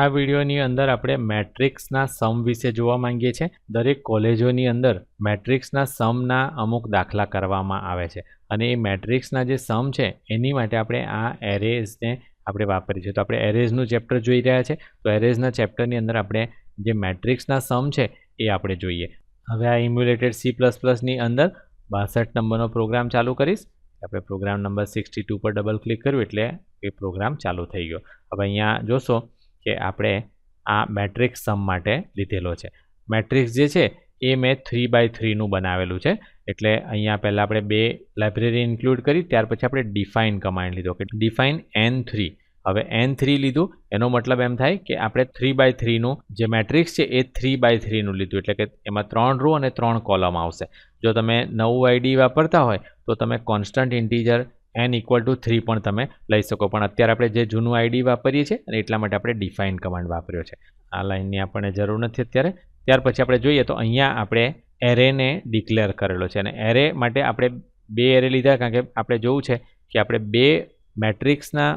આ વિડીયોની અંદર આપણે મેટ્રિક્સના સમ વિશે જોવા માંગીએ છીએ. દરેક કોલેજોની અંદર મેટ્રિક્સના સમના અમુક દાખલા કરવામાં આવે છે. અને એ મેટ્રિક્સના જે સમ છે, એની માટે આપણે આ એરેઝને આપણે વાપરીએ છીએ. તો આપણે એરેઝનું ચેપ્ટર જોઈ રહ્યા છે. તો એરેઝના ચેપ્ટરની અંદર આપણે જે મેટ્રિક્સના સમ છે, એ આપણે જોઈએ. હવે આ ઇમ્યુલેટેડ સી પ્લસ પ્લસની અંદર બાસઠ નંબરનો પ્રોગ્રામ ચાલુ કરીશ. આપણે પ્રોગ્રામ નંબર સિક્સટી ટુ પર ડબલ ક્લિક કર્યું એટલે એ પ્રોગ્રામ ચાલુ થઈ ગયો. હવે અહીંયા જોશો કે આપણે આ મેટ્રિક્સ સમ માટે લીધેલો છે. મેટ્રિક્સ જે છે, એ મેં થ્રી બાય થ્રીનું બનાવેલું છે. એટલે અહીંયા પહેલાં આપણે બે લાઇબ્રેરી ઇન્ક્લુડ કરી, ત્યાર પછી આપણે ડિફાઇન કમાન્ડ લીધો કે ડિફાઇન એન થ્રી હવે એન થ્રી લીધું, એનો મતલબ એમ થાય કે આપણે થ્રી બાય થ્રીનું જે મેટ્રિક્સ છે, એ થ્રી બાય થ્રીનું લીધું. એટલે કે એમાં ત્રણ રો અને ત્રણ કોલમ આવશે. જો તમે નવું આઈડી વાપરતા હોય, તો તમે constant integer N equal to three પણ તમે લઈ શકો. પણ અત્યારે આપણે જે જૂનું આઈડી વાપરીએ છીએ અને એટલા માટે આપણે ડિફાઇન કમાન્ડ વાપર્યો છે. આ લાઇનની આપણને જરૂર નથી અત્યારે. ત્યાર પછી આપણે જોઈએ તો અહીંયા આપણે એરેને ડિક્લેર કરેલો છે. અને એરે માટે આપણે બે એરે લીધા કારણ કે આપણે જોવું છે કે આપણે બે મેટ્રિક્સના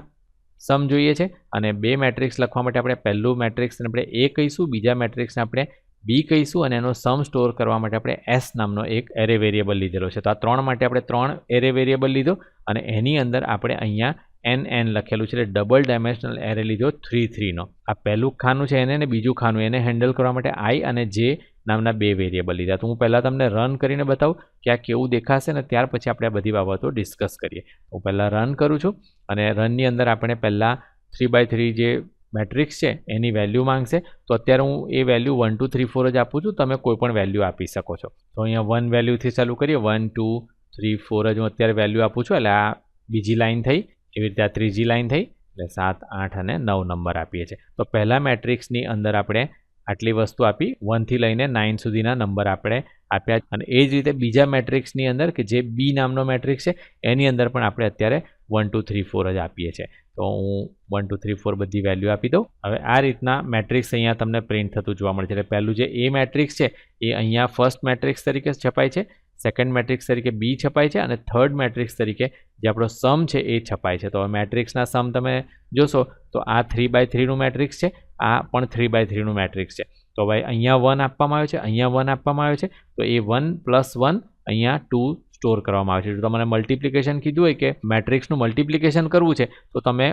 સમ જોઈએ છે. અને બે મેટ્રિક્સ લખવા માટે આપણે પહેલું મેટ્રિક્સને આપણે એ કહીશું, બીજા મેટ્રિક્સને આપણે બી કહીશું અને એનો સમ સ્ટોર કરવા માટે આપણે એસ નામનો એક એરે વેરિયેબલ લીધેલો છે. તો આ ત્રણ માટે આપણે ત્રણ એરે વેરિયેબલ લીધો અને એની અંદર આપણે અહીંયા એન એન લખેલું છે. એટલે ડબલ ડાયમેન્શનલ એરે લીધો થ્રી થ્રીનો આ પહેલું ખાનું છે એને અને બીજું ખાનું એને હેન્ડલ કરવા માટે આઈ અને જે નામના બે વેરિયેબલ લીધા. તો હું પહેલાં તમને રન કરીને બતાવું કે આ કેવું દેખાશે ને ત્યાર પછી આપણે આ બધી બાબતો ડિસ્કસ કરીએ. હું પહેલાં રન કરું છું અને રનની અંદર આપણે પહેલાં થ્રી બાય થ્રી જે મેટ્રિક્સ છે, એની વેલ્યુ માંગશે, તો અત્યારે હું એ value one two three four જ આપું છું, તમે કોઈ પણ વેલ્યુ આપી શકો છો. તો અહીંયા વન વેલ્યુથી ચાલુ કરીએ વન ટુ થ્રી ફોર જ હું અત્યારે વેલ્યુ આપું છું, એટલે આ બીજી લાઈન થઈ, એવી રીતે આ ત્રીજી લાઇન થઈ, એટલે સાત, આઠ અને નવ નંબર આપીએ છીએ. તો પહેલાં મેટ્રિક્સની અંદર આપણે આટલી વસ્તુ આપી વનથી લઈને નાઇન સુધીના નંબર આપણે આપ્યા. અને એ જ રીતે બીજા મેટ્રિક્સની અંદર, કે જે બી નામનો મેટ્રિક્સ છે, એની અંદર પણ આપણે અત્યારે વન ટુ થ્રી ફોર જ આપીએ છીએ. તો હું વન ટુ થ્રી ફોર બધી વેલ્યુ આપી દઉં. હવે આ રીતના મેટ્રિક્સ અહીંયા તમને પ્રિન્ટ થતું જોવા મળે છે. એટલે પહેલું જે એ મેટ્રિક્સ છે, એ અહીંયા ફર્સ્ટ મેટ્રિક્સ તરીકે છપાય છે. સેકન્ડ મેટ્રિક્સ તરીકે બી છપાય છે. અને થર્ડ મેટ્રિક્સ તરીકે જે આપણો સમ છે, એ છપાય છે. તો હવે મેટ્રિક્સના સમ તમે જોશો, તો આ થ્રી બાય થ્રીનું મેટ્રિક્સ છે. આ પણ થ્રી બાય થ્રીનું મેટ્રિક્સ છે. તો ભાઈ અહીંયા વન આપવામાં આવ્યો છે, અહીંયા વન આપવામાં આવ્યો છે. તો એ વન પ્લસ વન અહીંયા ટુ સ્ટોર કરવામાં આવે છે. જો તમારે મલ્ટિપ્લિકેશન કીધું હોય કે મેટ્રિક્સનું મલ્ટિપ્લિકેશન કરવું છે, તો તમે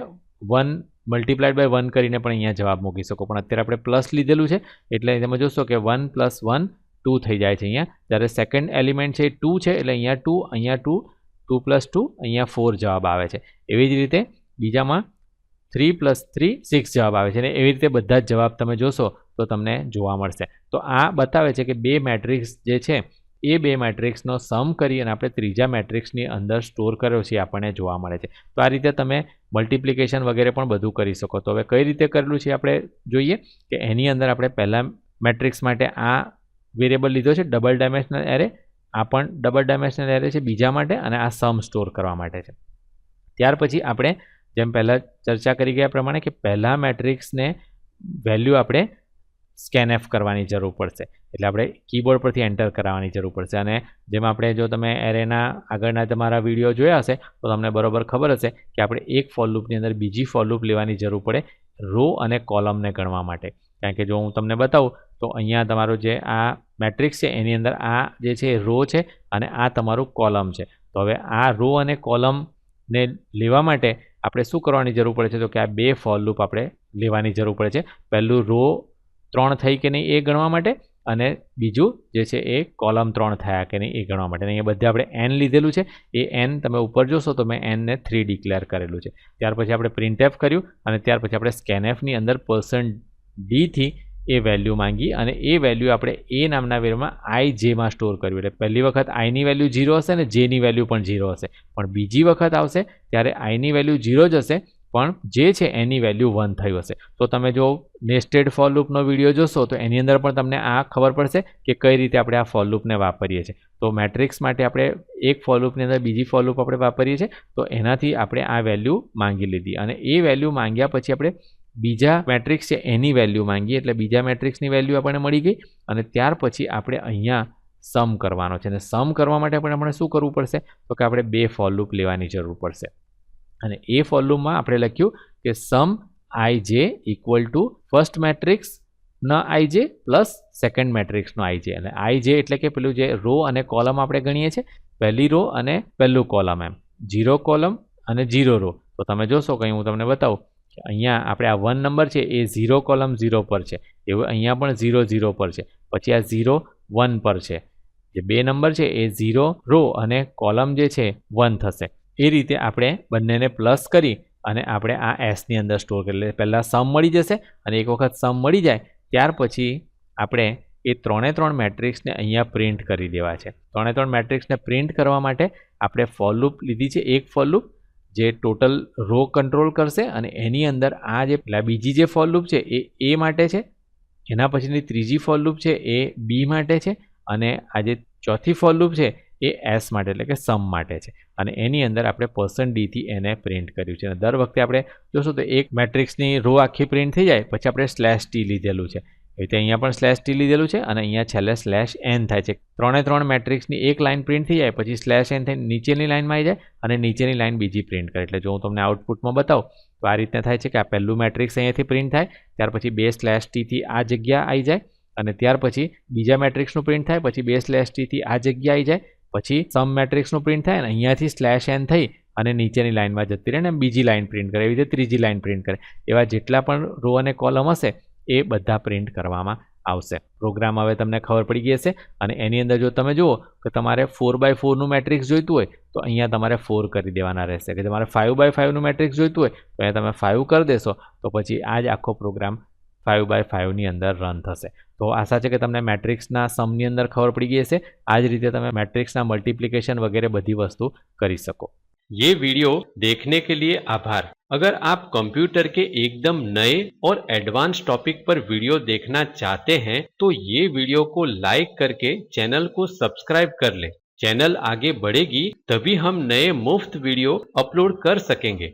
વન મલ્ટીપ્લાઇડ બાય વન કરીને પણ અહીંયા જવાબ મૂકી શકો. પણ અત્યારે આપણે પ્લસ લીધેલું છે, એટલે તમે જોશો કે વન પ્લસ વન ટુ થઈ જાય છે અહીંયા. જ્યારે સેકન્ડ એલિમેન્ટ છે એ ટુ છે, એટલે અહીંયા ટુ અહીંયા ટુ ટુ પ્લસ ટુ, અહીંયા ફોર જવાબ આવે છે. એવી જ રીતે બીજામાં થ્રી પ્લસ થ્રી સિક્સ જવાબ આવે છે. અને એવી રીતે બધા જ જવાબ તમે જોશો તો તમને જોવા મળશે. તો આ બતાવે છે કે બે મેટ્રિક્સ જે છે એ બે મેટ્રિક્સનો સમ કરી અને આપણે ત્રીજા મેટ્રિક્સની અંદર સ્ટોર કર્યો છે આપણને જોવા મળે છે. તો આ રીતે તમે મલ્ટિપ્લિકેશન વગેરે પણ બધું કરી શકો. તો હવે કઈ રીતે કરેલું છે આપણે જોઈએ કે એની અંદર આપણે પહેલાં મેટ્રિક્સ માટે આ વેરિયેબલ લીધો છે ડબલ ડાયમેન્શનલ એરે આ પણ ડબલ ડાયમેન્શનલ એરે છે બીજા માટે અને આ સમ સ્ટોર કરવા માટે છે. ત્યાર પછી આપણે જેમ પહેલાં ચર્ચા કરી ગયા પ્રમાણે કે પહેલાં મેટ્રિક્સને વેલ્યુ આપણે સ્કેનએફ કરવાની જરૂર પડશે. એટલે આપણે કીબોર્ડ પરથી એન્ટર કરાવવાની જરૂર પડશે. અને જેમાં આપણે જો તમે એરેના આગળના તમારા વીડિયો જોયા હશે, તો તમને બરોબર ખબર હશે કે આપણે એક ફોલ લૂપની અંદર બીજી ફોલલૂપ લેવાની જરૂર પડે રો અને કોલમને ગણવા માટે. કારણ કે જો હું તમને બતાવું, તો અહીંયા તમારું જે આ મેટ્રિક્સ છે, એની અંદર આ જે છે રો છે અને આ તમારું કોલમ છે. તો હવે આ રો અને કોલમને લેવા માટે આપણે શું કરવાની જરૂર પડે છે? તો કે આ બે ફોલ લૂપ આપણે લેવાની જરૂર પડે છે. પહેલું રો ત્રણ થઈ કે નહીં એ ગણવા માટે અને બીજું જે છે એ કોલમ ત્રણ થયા કે નહીં એ ગણવા માટે. અહીંયા બધે આપણે એન લીધેલું છે. એ એન તમે ઉપર જોશો તો મેં એનને થ્રી ડિક્લેર કરેલું છે. ત્યાર પછી આપણે પ્રિન્ટ એફ કર્યું અને ત્યાર પછી આપણે સ્કેનએફની અંદર પર્સન્ટ ડીથી એ વેલ્યુ માંગી અને એ વેલ્યુ આપણે એ નામના વેરમાં આઈ જેમાં સ્ટોર કર્યું. એટલે પહેલી વખત આઈની વેલ્યુ ઝીરો હશે અને જેની વેલ્યુ પણ ઝીરો હશે. પણ બીજી વખત આવશે ત્યારે આઈની વેલ્યુ ઝીરો જ હશે પણ જે છે એની વેલ્યુ વન થયું હશે. તો તમે જો નેસ્ટેડ ફોર વીડિયો જોશો, તો એની અંદર પણ તમને આ ખબર પડશે કે કઈ રીતે આપણે આ ફોર લૂપને વાપરીએ છીએ. તો મેટ્રિક્સ માટે આપણે એક ફોર લૂપની અંદર બીજી ફોર લૂપ આપણે વાપરીએ છીએ, તો એનાથી આપણે આ વેલ્યુ માંગી લીધી. અને એ વેલ્યુ માંગ્યા પછી આપણે બીજા મેટ્રિક્સ છે એની વેલ્યુ માંગીએ એટલે બીજા મેટ્રિક્સની વેલ્યુ આપણને મળી ગઈ. અને ત્યાર પછી આપણે અહીંયા સમ કરવાનો છે. અને સમ કરવા માટે પણ આપણે શું કરવું પડશે? તો કે આપણે બે ફોર લેવાની જરૂર પડશે. અને એ ફોર લૂપમાં આપણે લખ્યું કે સમ આઈ જે ઇક્વલ ટુ ફર્સ્ટ મેટ્રિક્સ ન આઈ જે પ્લસ સેકન્ડ મેટ્રિક્સનો આઈ જે અને આઈ જે એટલે કે પેલું જે રો અને કોલમ આપણે ગણીએ છીએ, પહેલી રો અને પહેલું કોલમ એમ. જીરો કોલમ અને જીરો રો તો તમે જોશો કંઈ હું તમને બતાવું કે અહીંયા આપણે આ વન નંબર છે એ ઝીરો કોલમ ઝીરો પર છે. એવું અહીંયા પણ ઝીરો ઝીરો પર છે. પછી આ ઝીરો વન પર છે. જે બે નંબર છે એ ઝીરો રો અને કોલમ જે છે વન થશે. એ રીતે આપણે બંનેને પ્લસ કરી અને આપણે આ એસની અંદર સ્ટોર કરી લઈએ. પહેલાં સમ મળી જશે અને એક વખત સમ મળી જાય, ત્યાર પછી આપણે એ ત્રણે ત્રણ મેટ્રિક્સને અહીંયા પ્રિન્ટ કરી દેવા છે. ત્રણે ત્રણ મેટ્રિક્સને પ્રિન્ટ કરવા માટે આપણે ફોર લીધી છે, એક ફોર જે ટોટલ રો કંટ્રોલ કરશે અને એની અંદર આ જે બીજી જે ફોર છે એ એ માટે છે, એના પછીની ત્રીજી ફોર છે એ બી માટે છે અને આ જે ચોથી ફોર છે એ એસ માટે, એટલે કે સમ માટે છે. અને એની અંદર આપણે પર્સન્ટ ડીથી એને પ્રિન્ટ કર્યું છે. અને દર વખતે આપણે જોશું તો એક મેટ્રિક્સની રો આખી પ્રિન્ટ થઈ જાય, પછી આપણે સ્લેશ ટી લીધેલું છે. એ રીતે અહીંયા પણ સ્લેશ ટી લીધેલું છે અને અહીંયા છેલ્લે સ્લેશ એન થાય છે. ત્રણે ત્રણ મેટ્રિક્સની એક લાઇન પ્રિન્ટ થઈ જાય, પછી સ્લેશ એન થઈને નીચેની લાઇનમાં આવી જાય અને નીચેની લાઇન બીજી પ્રિન્ટ કરે. એટલે જો હું તમને આઉટપુટમાં બતાવું, તો આ રીતના થાય છે કે આ પહેલું મેટ્રિક્સ અહીંયાથી પ્રિન્ટ થાય, ત્યાર પછી બે સ્લેશ ટીથી આ જગ્યા આવી જાય અને ત્યાર પછી બીજા મેટ્રિક્સનું પ્રિન્ટ થાય, પછી બે સ્લેશ ટીથી આ જગ્યા આવી જાય પછી સમ મેટ્રિક્સનું પ્રિન્ટ થાય અને અહીંયાથી સ્લેશ એન થઈ અને નીચેની લાઇનમાં જતી રહે ને બીજી લાઇન પ્રિન્ટ કરે, એવી રીતે ત્રીજી લાઇન પ્રિન્ટ કરે. એવા જેટલા પણ રો અને કોલમ હશે, એ બધા પ્રિન્ટ કરવામાં આવશે. પ્રોગ્રામ હવે તમને ખબર પડી ગઈ હશે અને એની અંદર જો તમે જુઓ કે તમારે ફોર બાય ફોરનું મેટ્રિક્સ જોઈતું હોય, તો અહીંયા તમારે ફોર કરી દેવાના રહેશે. કે તમારે ફાઇવ બાય ફાઇવનું મેટ્રિક્સ જોઈતું હોય, તો અહીંયા તમે ફાઇવ કરી દેશો, તો પછી આ જ આખો પ્રોગ્રામ ફાઇવ બાય ફાઇવની અંદર રન થશે તો આશા છે કે તમને મેટ્રિક્સના સમની અંદર ખબર પડી ગઈ હશે આ જ રીતે તમે મેટ્રિક્સના મલ્ટીપ્લિકેશન વગેરે બધી વસ્તુ કરી શકો ये वीडियो देखने के लिए आभार अगर आप कंप्यूटर के एकदम नए और एडवांस टॉपिक पर वीडियो देखना चाहते हैं तो ये वीडियो को लाइक करके चैनल को सब्सक्राइब कर लें चैनल आगे बढ़ेगी तभी हम नए मुफ्त वीडियो अपलोड कर सकेंगे